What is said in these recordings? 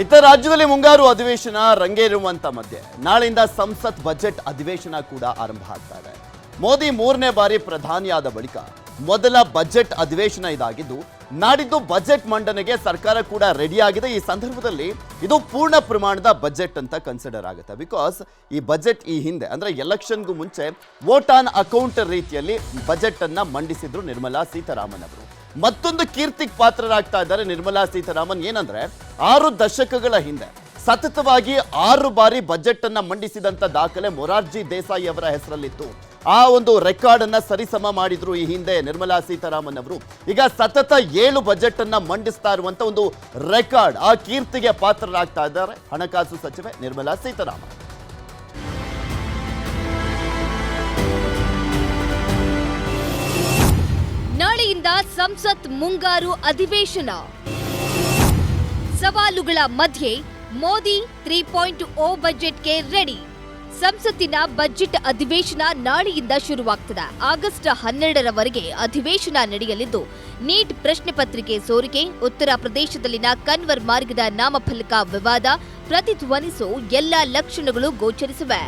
ಇತ್ತ ರಾಜ್ಯದಲ್ಲಿ ಮುಂಗಾರು ಅಧಿವೇಶನ ರಂಗೇರುವಂತ ಮಧ್ಯೆ. ನಾಳೆಯಿಂದ ಸಂಸತ್ ಬಜೆಟ್ ಅಧಿವೇಶನ ಕೂಡ ಆರಂಭ ಆಗ್ತಾ ಇದೆ ಮೋದಿ ಮೂರನೇ ಬಾರಿ ಪ್ರಧಾನಿಯಾದ ಬಳಿಕ ಮೊದಲ ಬಜೆಟ್ ಅಧಿವೇಶನ ಇದಾಗಿದ್ದು, ನಾಡಿದ್ದು ಬಜೆಟ್ ಮಂಡನೆಗೆ ಸರ್ಕಾರ ಕೂಡ ರೆಡಿಯಾಗಿದೆ. ಈ ಸಂದರ್ಭದಲ್ಲಿ ಇದು ಪೂರ್ಣ ಪ್ರಮಾಣದ ಬಜೆಟ್ ಅಂತ ಕನ್ಸಿಡರ್ ಆಗುತ್ತೆ. ಬಿಕಾಸ್ ಈ ಬಜೆಟ್ ಈ ಹಿಂದೆ, ಅಂದ್ರೆ ಎಲೆಕ್ಷನ್ಗೂ ಮುಂಚೆ, ವೋಟ್ ಆನ್ ಅಕೌಂಟ್ ರೀತಿಯಲ್ಲಿ ಬಜೆಟ್ ಅನ್ನು ಮಂಡಿಸಿದ್ರು ನಿರ್ಮಲಾ ಸೀತಾರಾಮನ್ ಅವರು. ಮತ್ತೊಂದು ಕೀರ್ತಿಗೆ ಪಾತ್ರರಾಗ್ತಾ ಇದ್ದಾರೆ ನಿರ್ಮಲಾ ಸೀತಾರಾಮನ್. ಏನಂದ್ರೆ, ಆರು ದಶಕಗಳ ಹಿಂದೆ ಸತತವಾಗಿ ಆರು ಬಾರಿ ಬಜೆಟ್ ಅನ್ನ ಮಂಡಿಸಿದಂತ ದಾಖಲೆ ಮೊರಾರ್ಜಿ ದೇಸಾಯಿ ಅವರ ಹೆಸರಲ್ಲಿತ್ತು. ಆ ಒಂದು ರೆಕಾರ್ಡ್ ಅನ್ನ ಸರಿಸಮ ಮಾಡಿದ್ರು ಈ ಹಿಂದೆ ನಿರ್ಮಲಾ ಸೀತಾರಾಮನ್ ಅವರು. ಈಗ ಸತತ ಏಳು ಬಜೆಟ್ ಅನ್ನ ಮಂಡಿಸ್ತಾ ಇರುವಂತ ಒಂದು ರೆಕಾರ್ಡ್ ಆ ಕೀರ್ತಿಗೆ ಪಾತ್ರರಾಗ್ತಾ ಇದ್ದಾರೆ ಹಣಕಾಸು ಸಚಿವೆ ನಿರ್ಮಲಾ ಸೀತಾರಾಮನ್. ಸಂಸತ್ ಮುಂಗಾರು ಅಧಿವೇಶನ. ಸವಾಲುಗಳ ಮಧ್ಯೆ ಮೋದಿ ತ್ರೀ ಪಾಯಿಂಟ್ ಓ ಬಜೆಟ್ಗೆ ರೆಡಿ. ಸಂಸತ್ತಿನ ಬಜೆಟ್ ಅಧಿವೇಶನ ನಾಳೆಯಿಂದ ಶುರುವಾಗ್ತದೆ. ಆಗಸ್ಟ್ ಹನ್ನೆರಡರವರೆಗೆ ಅಧಿವೇಶನ ನಡೆಯಲಿದ್ದು, ನೀಟ್ ಪ್ರಶ್ನೆ ಪತ್ರಿಕೆ ಸೋರಿಕೆ, ಉತ್ತರ ಪ್ರದೇಶದಲ್ಲಿನ ಕನ್ವರ್ ಮಾರ್ಗದ ನಾಮಫಲಕ ವಿವಾದ, ಪ್ರತಿಧ್ವನಿಸೋ ಎಲ್ಲ ಲಕ್ಷಣಗಳು ಗೋಚರಿಸಿವೆ.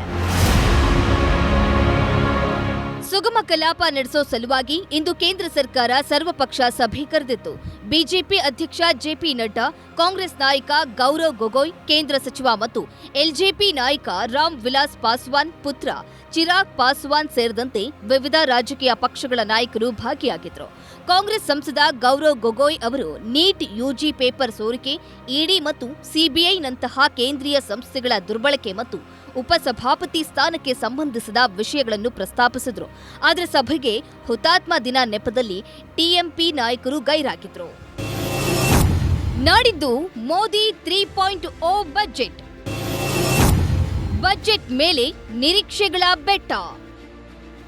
ಸುಗಮ ಕಲಾಪ ನಡೆಸೋ ಸಲುವಾಗಿ ಇಂದು ಕೇಂದ್ರ ಸರ್ಕಾರ ಸರ್ವಪಕ್ಷ ಸಭೆ ಕರೆದಿತ್ತು. ಬಿಜೆಪಿ ಅಧ್ಯಕ್ಷ ಜೆಪಿ ನಡ್ಡಾ, ಕಾಂಗ್ರೆಸ್ ನಾಯಕ ಗೌರವ್ ಗೊಗೊಯ್, ಕೇಂದ್ರ ಸಚಿವ ಮತ್ತು ಎಲ್ಜೆಪಿ ನಾಯಕ ರಾಮ್ ವಿಲಾಸ್ ಪಾಸ್ವಾನ್ ಪುತ್ರ ಚಿರಾಗ್ ಪಾಸ್ವಾನ್ ಸೇರಿದಂತೆ ವಿವಿಧ ರಾಜಕೀಯ ಪಕ್ಷಗಳ ನಾಯಕರು ಭಾಗಿಯಾಗಿದ್ದರು. ಕಾಂಗ್ರೆಸ್ ಸಂಸದ ಗೌರವ್ ಗೊಗೊಯ್ ಅವರು ನೀಟ್ ಯುಜಿ ಪೇಪರ್ ಸೋರಿಕೆ ಇಡಿ ಮತ್ತು ಸಿಬಿಐನಂತಹ ಕೇಂದ್ರೀಯ ಸಂಸ್ಥೆಗಳ ದುರ್ಬಳಕೆ ಮತ್ತು ಉಪಸಭಾಪತಿ ಸ್ಥಾನಕ್ಕೆ ಸಂಬಂಧಿಸಿದ ವಿಷಯಗಳನ್ನು ಪ್ರಸ್ತಾಪಿಸಿದ್ರು. ಆದರೆ ಸಭೆಗೆ ಹುತಾತ್ಮ ದಿನ ನೆಪದಲ್ಲಿ ಟಿಎಂಪಿ ನಾಯಕರು ಗೈರಾಗಿದ್ರು. ನಾಡಿದ್ದು Modi three point O budget. Budget ಮೇಲೆ ನಿರೀಕ್ಷೆಗಳ ಬೆಟ್ಟ.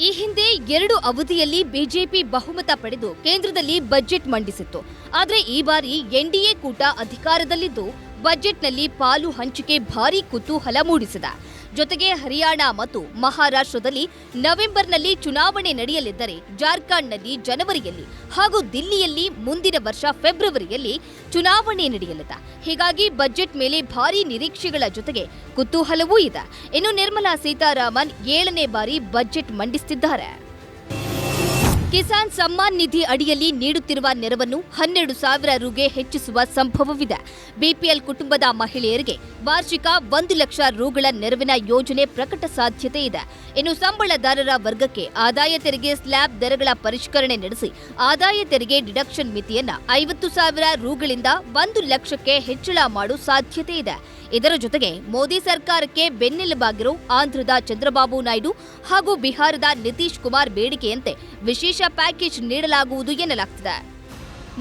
ಈ ಹಿಂದೆ ಎರಡು ಅವಧಿಯಲ್ಲಿ ಬಿಜೆಪಿ ಬಹುಮತ ಪಡೆದು ಕೇಂದ್ರದಲ್ಲಿ ಬಜೆಟ್ ಮಂಡಿಸಿತ್ತು. ಆದರೆ ಈ ಬಾರಿ ಎನ್ಡಿಎ ಕೂಟ ಅಧಿಕಾರದಲ್ಲಿದ್ದು ಬಜೆಟ್ನಲ್ಲಿ ಪಾಲು ಹಂಚಿಕೆ ಭಾರೀ ಕುತೂಹಲ ಮೂಡಿಸಿದೆ. ಜೊತೆಗೆ ಹರಿಯಾಣ ಮತ್ತು ಮಹಾರಾಷ್ಟ್ರದಲ್ಲಿ ನವೆಂಬರ್ನಲ್ಲಿ ಚುನಾವಣೆ ನಡೆಯಲಿದ್ದರೆ ಜಾರ್ಖಂಡ್ನಲ್ಲಿ ಜನವರಿಯಲ್ಲಿ ಹಾಗೂ ದಿಲ್ಲಿಯಲ್ಲಿ ಮುಂದಿನ ವರ್ಷ ಫೆಬ್ರವರಿಯಲ್ಲಿ ಚುನಾವಣೆ ನಡೆಯಲಿದೆ. ಹೀಗಾಗಿ ಬಜೆಟ್ ಮೇಲೆ ಭಾರೀ ನಿರೀಕ್ಷೆಗಳ ಜೊತೆಗೆ ಕುತೂಹಲವೂ ಇದೆ. ಇನ್ನು ನಿರ್ಮಲಾ ಸೀತಾರಾಮನ್ ಏಳನೇ ಬಾರಿ ಬಜೆಟ್ ಮಂಡಿಸುತ್ತಿದ್ದಾರೆ ಕಿಸಾನ್ ಸಮ್ಮಾನ್ ನಿಧಿ ಅಡಿಯಲ್ಲಿ ನೀಡುತ್ತಿರುವ ನೆರವನ್ನು ಹನ್ನೆರಡು ಸಾವಿರ ರುಗೆ ಹೆಚ್ಚಿಸುವ ಸಂಭವವಿದೆ. ಬಿಪಿಎಲ್ ಕುಟುಂಬದ ಮಹಿಳೆಯರಿಗೆ ವಾರ್ಷಿಕ ಒಂದು ಲಕ್ಷ ರುಗಳ ನೆರವಿನ ಯೋಜನೆ ಪ್ರಕಟ ಸಾಧ್ಯತೆ ಇದೆ. ಇನ್ನು ಸಂಬಳದಾರರ ವರ್ಗಕ್ಕೆ ಆದಾಯ ತೆರಿಗೆ ಸ್ಲ್ಯಾಬ್ ದರಗಳ ಪರಿಷ್ಕರಣೆ ನಡೆಸಿ ಆದಾಯ ತೆರಿಗೆ ಡಿಡಕ್ಷನ್ ಮಿತಿಯನ್ನು ಐವತ್ತು ಸಾವಿರ ರುಗಳಿಂದ ಒಂದು ಲಕ್ಷಕ್ಕೆ ಹೆಚ್ಚಳ ಮಾಡುವ ಸಾಧ್ಯತೆ ಇದೆ. ಇದರ ಜೊತೆಗೆ ಮೋದಿ ಸರ್ಕಾರಕ್ಕೆ ಬೆನ್ನೆಲುಬಾಗಿರೋ ಆಂಧ್ರದ ಚಂದ್ರಬಾಬು ನಾಯ್ಡು ಹಾಗೂ ಬಿಹಾರದ ನಿತೀಶ್ ಕುಮಾರ್ ಬೇಡಿಕೆಯಂತೆ ವಿಶೇಷ ಪ್ಯಾಕೇಜ್ ನೀಡಲಾಗುವುದು ಎನ್ನಲಾಗ್ತಿದೆ.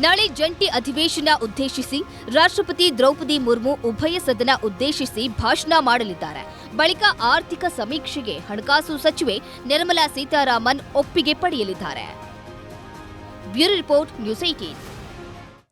ನಾಳೆ ಜಂಟಿ ಅಧಿವೇಶನ ಉದ್ದೇಶಿಸಿ ರಾಷ್ಟ್ರಪತಿ ದ್ರೌಪದಿ ಮುರ್ಮು ಉಭಯ ಸದನ ಉದ್ದೇಶಿಸಿ ಭಾಷಣ ಮಾಡಲಿದ್ದಾರೆ. ಬಳಿಕ ಆರ್ಥಿಕ ಸಮೀಕ್ಷೆಗೆ ಹಣಕಾಸು ಸಚಿವೆ ನಿರ್ಮಲಾ ಸೀತಾರಾಮನ್ ಒಪ್ಪಿಗೆ ಪಡೆಯಲಿದ್ದಾರೆ. Bureau report news eighteen